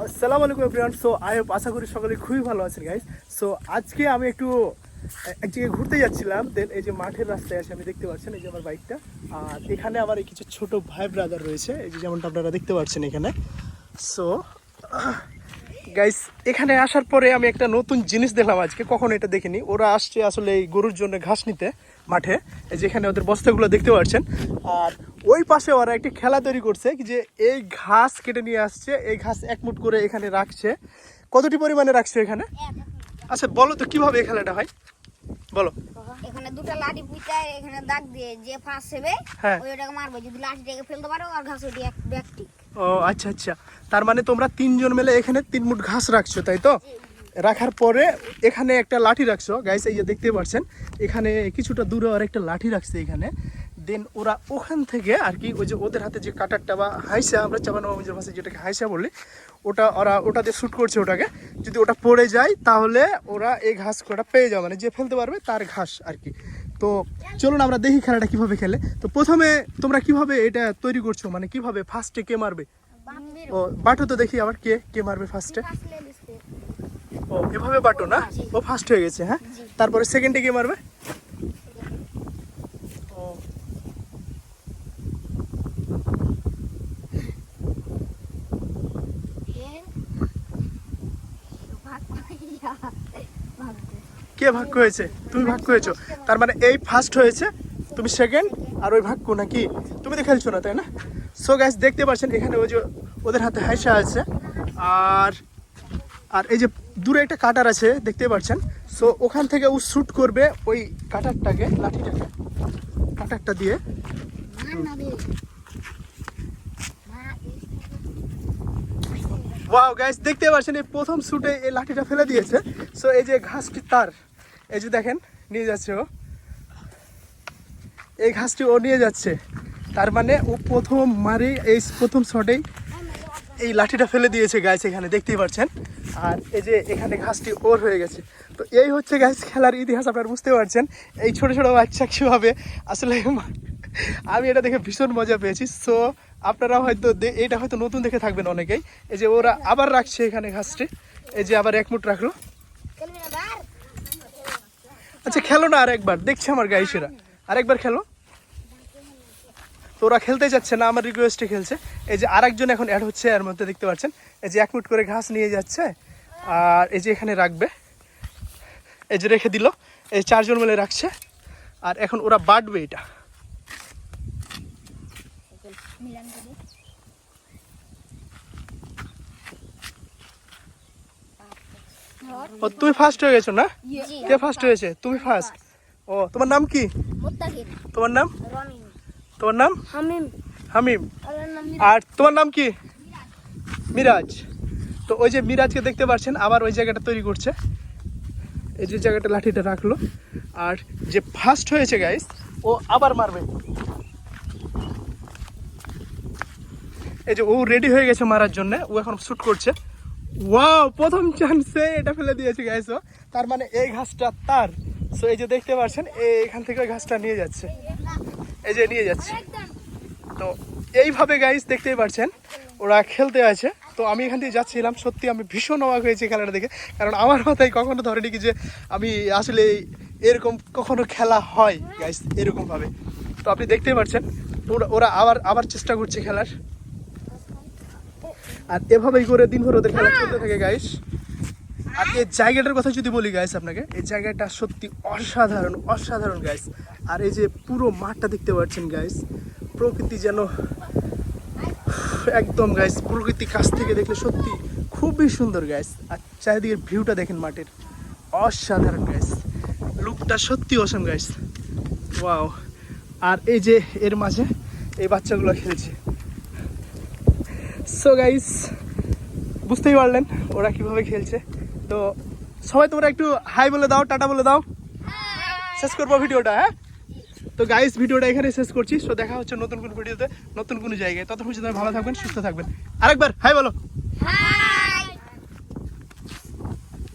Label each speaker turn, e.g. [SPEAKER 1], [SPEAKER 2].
[SPEAKER 1] আসসালামু আলাইকুম everyone so I hope আশা করি সকলে খুবই ভালো আছেন গাইস সো আজকে আমি একটু এক জায়গায় ঘুরতে যাচ্ছিলাম দেন এই যে মাঠের রাস্তায় আছে আমি দেখতে পাচ্ছেন, এই যে আমার বাইকটা আর এখানে আমার কিছু ছোট ভাই ব্রাদার রয়েছে, এই যে যেমনটা আপনারা দেখতে পাচ্ছেন এখানে। সো গাইস এখানে আসার পরে আমি একটা নতুন জিনিস দেখলাম আজকে কখনো এটা দেখিনি। ওরা আসছে আসলে এই গরুর জন্য ঘাস নিতে মাঠে এই যে এখানে ওদের বস্তাগুলো দেখতে পাচ্ছেন। আর ওই পাশে ওরা একটি খেলা তৈরি করছে যে এই ঘাস কেটে নিয়ে আসছে এই ঘাস এক মুঠ করে এখানে রাখছে। কতটি পরিমাণে রাখছে এখানে? আচ্ছা বলো তো কীভাবে এই খেলাটা হয়? বলো।
[SPEAKER 2] এখানে দুটো লাঠি পুঁতে এখানে দাগ দিয়ে যে ফার্স্ট সেবে
[SPEAKER 1] হ্যাঁ।
[SPEAKER 2] ওই ওটাকে মারবে। যদি লাঠিটাকে ফেলতে পারো আর ঘাস ওটি এক ব্যক্তি
[SPEAKER 1] ও আচ্ছা আচ্ছা। তার মানে তোমরা তিনজন মিলে এখানে তিন মুঠ ঘাস রাখছো, তাই তো? রাখার পরে এখানে একটা লাঠি রাখছো। গাইস এই যে দেখতে পাচ্ছেন, এখানে কিছুটা দূরে আর একটা লাঠি রাখছে এখানে। দেন ওরা ওখান থেকে আর কি, ওই যে ওদের হাতে যে কাটারটা বা হাইসা, আমরা চাপানো মামুজের ভাষায় যেটাকে হাইসা বলি, ওটা ওরা ওটাতে শ্যুট করছে ওটাকে। যদি ওটা পড়ে যায়, তাহলে ওরা এই ঘাস কটা পেয়ে যাবে মানে যে ফেলতে পারবে, তার ঘাস আর কি। তো চলুন আমরা দেখি খেলাটা কীভাবে খেলে। তো প্রথমে তোমরা কীভাবে এটা তৈরি করছ? মানে কীভাবে ফার্স্টে কে মারবে? ও বাটো তো দেখি আবার কে কে মারবে ফার্স্টে ও এভাবে বাটো না? ও ফার্স্ট হয়ে গেছে হ্যাঁ? তারপরে সেকেন্ডে কে মারবে? ও। কে ভাগ হয়েছে তুমি ভাগ হয়েছো তার মানে এই ফার্স্ট হয়েছে তুমি সেকেন্ড আর ওই ভাগ্য নাকি? তুমি তো খেলছো না, তাই না? সো গ্যাস দেখতে পাচ্ছেন এখানে ওই যে ওদের হাতে হাইসা আছে। আর আর এই যে দূরে একটা কাটার আছে, দেখতে পাচ্ছেন? সো ওখান থেকে ও শ্যুট করবে ওই কাটারটাকে, লাঠিটাকে। কাটারটা দিয়ে। ওয়াও গ্যাস দেখতে পাচ্ছেন এই প্রথম শ্যুটে এই লাঠিটা ফেলে দিয়েছে। সো এই যে ঘাসটি তার? এই যে দেখেন, নিয়ে যাচ্ছে ও। এই ঘাসটি ও নিয়ে যাচ্ছে। তার মানে ও প্রথম মারে, এই প্রথম শটেই এই লাঠিটা ফেলে দিয়েছে গাইস এখানে, দেখতেই পাচ্ছেন। আর এই যে এখানে ঘাসটি ওর হয়ে গেছে। তো এই হচ্ছে গাইস খেলার ইতিহাস, আপনারা বুঝতে পারছেন। এই ছোট ছোট বাচ্চা কীভাবে আসলে আমি এটা দেখে ভীষণ মজা পেয়েছি। সো আপনারা হয়তো এটা হয়তো নতুন দেখে থাকবেন অনেকেই। এই যে ওরা আবার রাখছে এখানে ঘাসটি। এই যে আবার এক মুঠ রাখল। আচ্ছা খেলো না আরেকবার। দেখছে আমার গাইসেরা আরেকবার খেলো। তো ওরা খেলতে যাচ্ছে না, আমার রিকোয়েস্টে খেলছে। এই যে আরেকজন এখন অ্যাড হচ্ছে, এর মধ্যে দেখতে পাচ্ছেন। এই যে এক মিনিট করে ঘাস নিয়ে যাচ্ছে, আর এই যে এখানে রাখবে। এই যে রেখে দিল, এই চারজন মিলে রাখছে, আর এখন ওরা বাটবে এটা। ও তুমি ফার্স্ট হয়ে গেছো না? কে ফার্স্ট হয়েছে? তুমি ফার্স্ট ও তোমার নাম কি? তোমার নাম? তোমার নাম?
[SPEAKER 2] হামিম।
[SPEAKER 1] হামিম। আর তোমার নাম কি? মিরাজ। তো ওই যে মিরাজকে দেখতে পাচ্ছেন আবার ওই জায়গাটা তৈরি করছে। এই যে জায়গাটা লাঠিটা রাখল। আর যে ফার্স্ট হয়েছে গাইস ও আবার মারবে। এই যে ও রেডি হয়ে গেছে মারার জন্য। ও এখন শ্যুট করছে। ওয়াও প্রথম চান্সে এটা ফেলে দিয়েছে গাইস তার মানে এই ঘাসটা তার। সো এই যে দেখতে পাচ্ছেন এখান থেকে ওই ঘাসটা নিয়ে যাচ্ছে। এই যে নিয়ে যাচ্ছে। তো, এইভাবে গাইস দেখতেই পাচ্ছেন, ওরা খেলতে আছে। তো, আমি এখান থেকে যাচ্ছিলাম। সত্যি, আমি ভীষণ অবাক হয়েছি খেলাটা দেখে। কারণ আমার মাথায় কখনো ধরেনি কি যে আমি আসলে এরকম কখনো খেলা হয় গাইস এরকমভাবে। তো, আপনি দেখতেই পাচ্ছেন ওরা আবার আবার চেষ্টা করছে খেলার। আর এভাবেই করে দিনভর ওদের খেলা চলতে থাকে গাইস আর এই জায়গাটার কথা যদি বলি গাইস আপনাকে এই জায়গাটা সত্যি অসাধারণ অসাধারণ গাইস আর এই যে পুরো মাঠটা দেখতে পাচ্ছেন গাইস প্রকৃতি যেন একদম গাইস প্রকৃতি কাছ থেকে দেখলে সত্যি খুবই সুন্দর গাইস আর চারিদিকের ভিউটা দেখেন মাঠের। অসাধারণ গাইস লুকটা সত্যি অসম গাইস ওয়াও আর এই যে এর মাঝে এই বাচ্চাগুলো খেলছে। সো গাইস বুঝতেই পারলেন ওরা কীভাবে খেলছে। তো সবাই তোমরা একটু হাই বলে দাও, টাটা বলে দাও। শেষ করব ভিডিওটা হ্যাঁ? তো গাইস ভিডিওটা এখানে শেষ করছি। সো দেখা হচ্ছে নতুন কোনো ভিডিওতে, নতুন কোনো জায়গায়। ততক্ষণ ভালো থাকবেন, সুস্থ থাকবেন। আরেকবার হাই বলো।